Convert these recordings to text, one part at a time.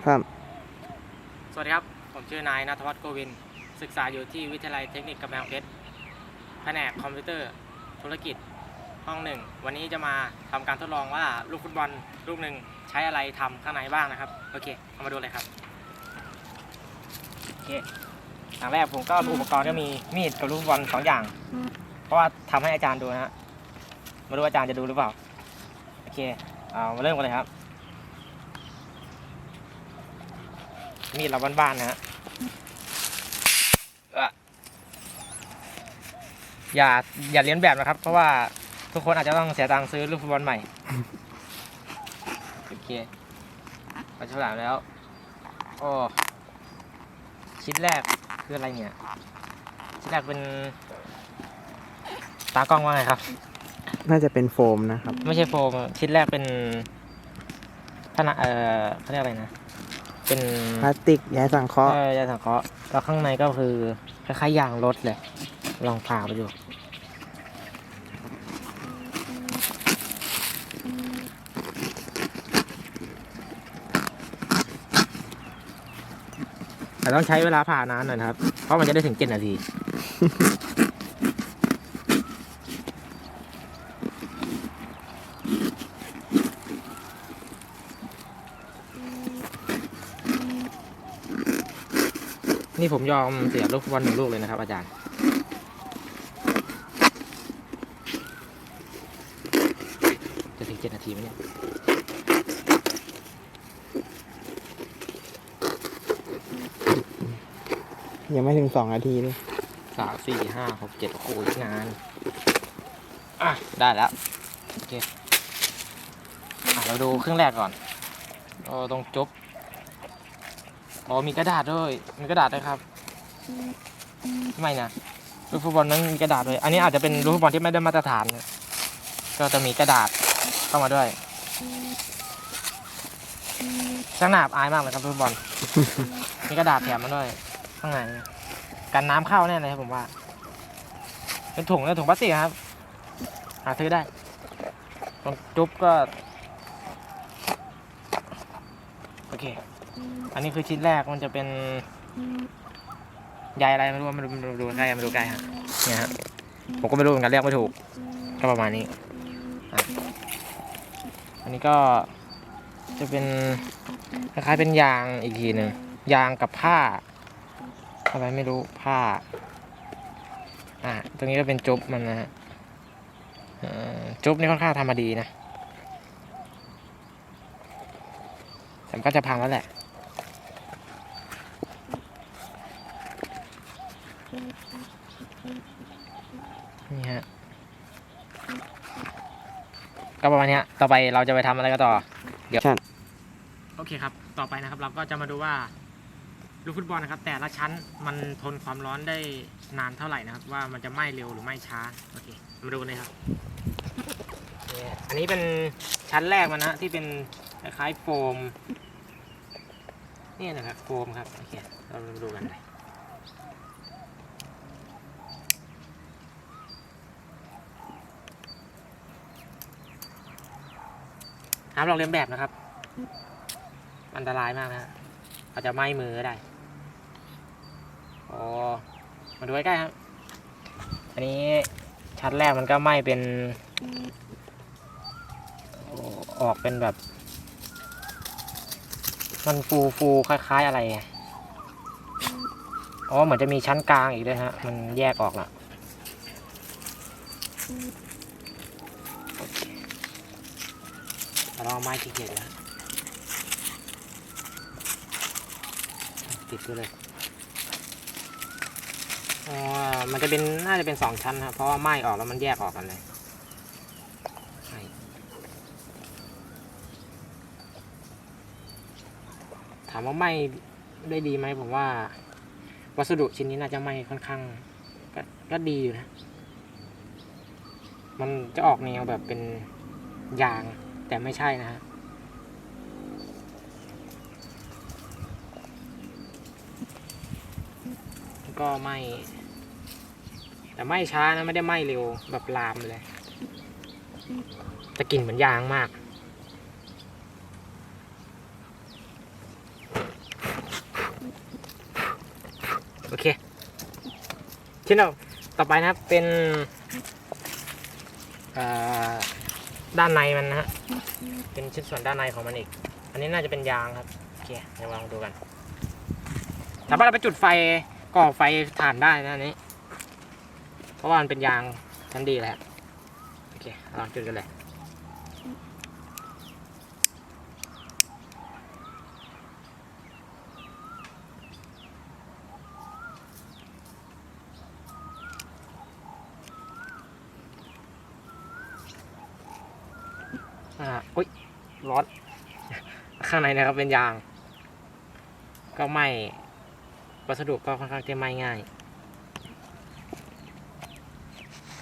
ครับ สวัสดีครับ ผมชื่อนายนัทวัฒน์โกวิน ศึกษาอยู่ที่วิทยาลัยเทคนิคกำแพงเพชร แผนกคอมพิวเตอร์ ธุรกิจ ห้องหนึ่ง วันนี้จะมาทำการทดลองว่าลูกฟุตบอลลูกหนึ่งใช้อะไรทำข้างในบ้างนะครับ โอเคเอามาดูเลยครับ โอเคอย่างแรกผมก็อุปกรณ์ก็มีมีดกับลูกฟุตบอลสองอย่าง เพราะว่าทำให้อาจารย์ดูนะฮะไม่รู้อาจารย์จะดูหรือเปล่า โอเค เอามาเริ่มกันเลยครับ มีดเราบ้านๆนะฮะเอ่ออย่าอย่าเลียนแบบนะครับ เพราะว่าทุกคนอาจจะต้องเสียตังค์ซื้อลูกฟุตบอลใหม่ โอเคพอฉลามแล้วโอ้ชิ้นแรกคืออะไรเนี่ย ชิ้นแรกเป็น ตากล้องว่าไงครับ น่าจะเป็นโฟมนะครับ ไม่ใช่โฟมอะชิ้นแรกเป็นผนังเออเขาเรียกอะไรนะ เป็นพลาสติกย้ายสังเคราะห์เออยาสังเคราะห์แล้วข้างในก็คือคล้ายๆยางรถเลย ลองผ่าไปดู แต่ต้องใช้เวลาผ่านานหน่อยนะครับ เพราะมันจะได้ถึงเจ็ดนาที นี่ผมยอมเสียลูกฟุตบอลหนึ่งลูกเลยนะครับ อาจารย์ จะถึงเจ็ดนาทีไหมเนี่ยยังไม่ถึงสองนาทีเลยสามสี่ห้าหกเจ็ดโอ้โหอีกนาน อะ ได้แล้ว โอเค อะ เราดูเครื่องแรกก่อนโอ้ตรงจุ๊บ อ๋อมีกระดาษด้วย มีกระดาษด้วยครับไม่นะลูกฟุตบอลนั้นมีกระดาษด้วย อันนี้อาจจะเป็นลูกฟุตบอลที่ไม่ได้มาตรฐานนะก็จะมีกระดาษเข้ามาด้วยช่างหนาบอายมากเลยครับลูกฟุตบอล มีกระดาษแถมมาด้วย ข้างในกันน้ำเข้าแน่เลยครับผมว่า เป็นถุงนะถุงพลาสติกครับ หาซื้อได้ตรงจุ๊บก็ โอเค อันนี้คือชิ้นแรกมันจะเป็นใยอะไรไม่รู้ไมาดูมาดูใกล้ไมาดูใกล้ฮะเนี่ยฮะผมก็ไม่รู้เหมือนกันเรียกไม่ถูกก็ประมาณนี้อันนี้ก็จะเป็นคล้ายๆเป็นยางอีกทีหนึ่งยางกับผ้าอะไรไม่รู้ผ้าอะตรงนี้ก็เป็นจุ๊บมันนะฮะจุ๊บนี่ค่อนข้างทำมาดีนะแต่มันก็จะพังแล้วแหละ ก็ประมาณเนี้ยต่อไปเราจะไปทำอะไรกันต่อ เดี๋ยว ใช่ โอเคครับ ต่อไปนะครับเราก็จะมาดูว่าลูกฟุตบอลนะครับ แต่ละชั้นมันทนความร้อนได้นานเท่าไหร่นะครับ ว่ามันจะไหม้เร็วหรือไหม้ช้าโอเคมาดูกันเลยครับเนี่ยอันนี้เป็นชั้นแรกมันนะที่เป็นคล้ายๆโฟมนี่นะครับโฟมครับโอเคเรามาดูกันเลยามลองเลียนแบบนะครับ อันตรายมากนะอาจจะไหม้มือก็ได้โอ้มาดูใกล้ๆครับ อันนี้ชั้นแรกมันก็ไหม้เป็น ออกเป็นแบบ มันฟูฟูๆคล้าย ๆอะไรอะอ๋อเหมือนจะมีชั้นกลางอีกด้วยฮะ มันแยกออกละโอเค เราเอาไม้ขี้เกียจแล้วติดไปเลยอ๋อมันจะเป็นน่าจะเป็นสองชั้นนะครับเพราะว่าไม้ออกแล้วมันแยกออกกันเลยถามว่าไหม้ได้ดีไหมผมว่า วัสดุชิ้นนี้น่าจะไหม้ค่อนข้างกก็ดีอยู่นะ มันจะออกแนวแบบเป็นยาง แต่ไม่ใช่นะฮะก็ไหมแต่ไหมช้านะไม่ได้ไหมเร็วแบบลามเลยแต่กลิ่นเหมือนยางมาก โอเคชิ้นต่อไปนะครับเป็นอ่า ด้านในมันนะฮะ เป็นชิ้นส่วนด้านในของมันอีก อันนี้น่าจะเป็นยางครับ โอเคเดี๋ยวลองดูกัน สามารถเอาไปจุดไฟก่อไฟถ่านได้นะอันนี้ เพราะว่ามันเป็นยางชั้นดีแล้วโอเคลองจุดกันเลย อ่าอุ้ย ร้อน ข้างในนะครับเป็นยาง ก็ไหมวัสดุก็ค่อนข้างจะไหมง่าย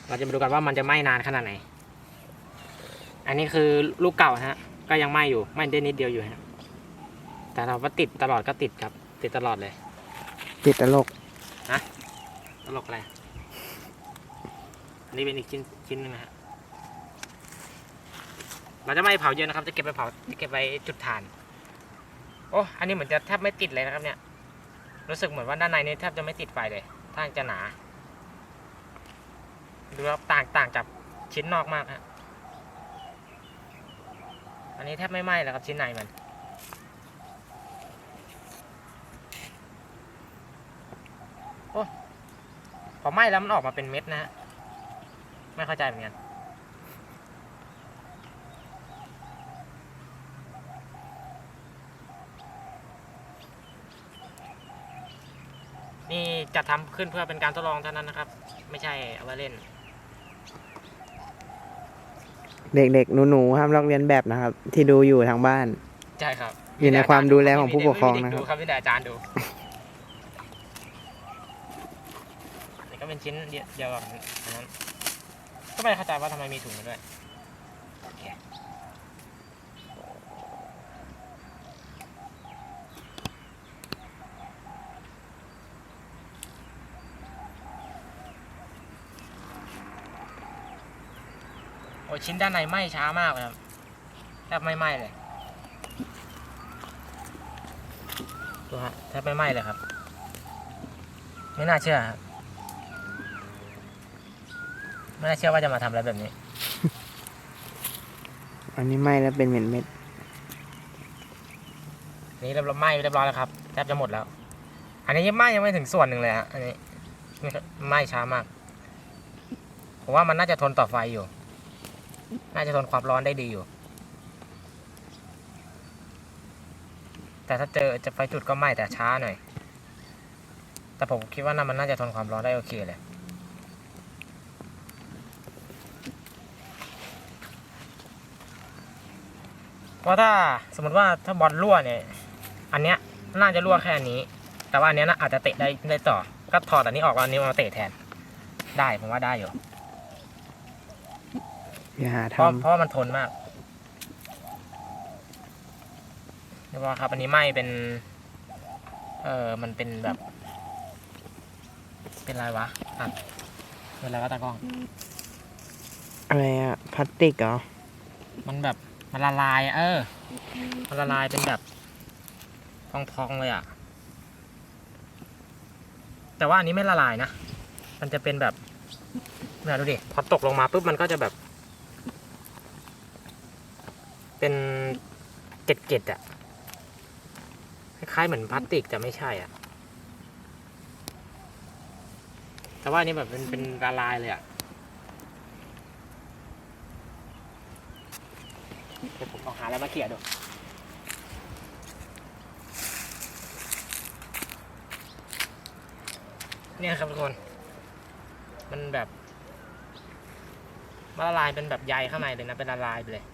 เราจะมาดูกันว่ามันจะไหม้นานขนาดไหน อันนี้คือลูกเก่านะฮะ ก็ยังไหม้อยู่ไหม้ได้นิดเดียวอยู่ฮะ แต่เราว่าติดตลอดก็ติดครับ ติดตลอดเลย ติดตลกตลกอะไรอันนี้เป็นอีกชิ้นชิ้นหนึงนะฮะ เราจะไม่เผาเยอะนะครับ จะเก็บไปเผาจะเก็บไว้จุดถ่าน โอ้อันนี้เหมือนจะแทบไม่ติดเลยนะครับเนี่ย รู้สึกเหมือนว่าด้านในนี่แทบจะไม่ติดไฟเลยท่างจะหนา ดูแล้วต่างต่างจากชิ้นนอกมากฮะ อันนี้แทบไม่ไหม้แล้วครับชิ้นในมัน โอ้ พอไหม้แล้วมันออกมาเป็นเม็ดนะฮะ ไม่เข้าใจเหมือนกัน นี่จะทำขึ้นเพื่อเป็นการทดลองเท่านั้นนะครับ ไม่ใช่เอาไว้เล่น เด็กๆหนูๆห้ามลอกเลียนแบบนะครับ ที่ดูอยู่ทางบ้าน ใช่ครับอยู่ในความดูแลของผู้ปกครองนะครับดูครับที่แต่อาจารย์ดูนี่ก็เป็นชิ้นเดียวเดียวกับอันนั้นก็ไม่เข้าใจว่าทำไมมีถุงมาด้วย อเคโอ้ยชิ้นด้านในไหม้ช้ามากเลยครับแทบไม่ไหม้เลยดูฮะแทบไม่ไหม้เลยครับ ไม่น่าเชื่อครับไม่น่าเชื่อว่าจะมาทำอะไรแบบนี้ อันนี้ไหม้แล้วเป็นเหม็นเม็ดนี่เรียบร้อยไหม้เรียบร้อยแล้วครับแทบจะหมดแล้ว อันนี้ยังไหม้ยังไม่ถึงส่วนหนึ่งเลยฮะอันนี้ไหม้ช้ามาก ผมว่ามันน่าจะทนต่อไฟอยู่ น่าจะทนความร้อนได้ดีอยู่ แต่ถ้าเจอจะไฟจุดก็ไหม้แต่ช้าหน่อย แต่ผมคิดว่าน่ามันน่าจะทนความร้อนได้โอเคเลยเพราะถ้าสมมติว่าถ้าบอลรั่วเนี่ย อันเนี้ยน่าจะรั่วแค่อันนี้ แต่ว่าอันเนี้ยน่าอาจจะเตะได้ได้ต่อ ก็ถอดอันนี้ออกแล้วอันนี้มาเตะแทน ได้ผมว่าได้อยู่ อย่าหาเพทราะเพราะว่ามันทนมากเรียกว่าครับ อันนี้ไหม้เป็น เออมันเป็นแบบ เป็นอะไรวะอะเป็นอะไรวะตากล้องำอะไรอะพลาสติกเหรอมันแบบมันละลายอะเออ มันละลายเป็นแบบพองๆเลยอะ แต่ว่าอันนี้ไม่ละลายนะ มันจะเป็นแบบเนี่ยดูดิ พอตกลงมาปุ๊บมันก็จะแบบ เป็นเกล็ดๆอะคล้ายๆเหมือนพลาสติกแต่ไม่ใช่อะ แต่ว่าอันนี้แบบเป็นเป็นละลายเลยอะเดี๋ยวผมลองหาอะไรมาเขี่ยดูเนี่ยครับทุกคน มันแบบมันละลายเป็นแบบใยข้างในเลยนะ เป็นละลายไปเลย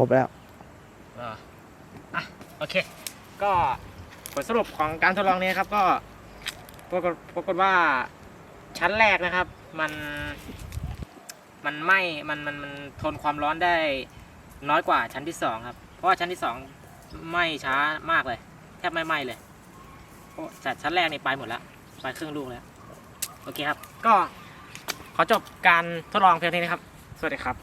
รบแล้วอ่าอะโอเค ก็ผลสรุปของการทดลองนี้ครับก็ปรากฏปรากฏว่าชั้นแรกนะครับ มันมันไหม้มันมันมันทนความร้อนได้น้อยกว่าชั้นที่สองครับ เพราะว่าชั้นที่สองไหม้ช้ามากเลย แทบไม่ไหม้เลยจากชั้นแรกนี่ไปหมดแล้วไปครึ่งลูกแล้ว โอเคครับ ก็ขอจบการทดลองเพียงเท่านี้ครับ สวัสดีครับ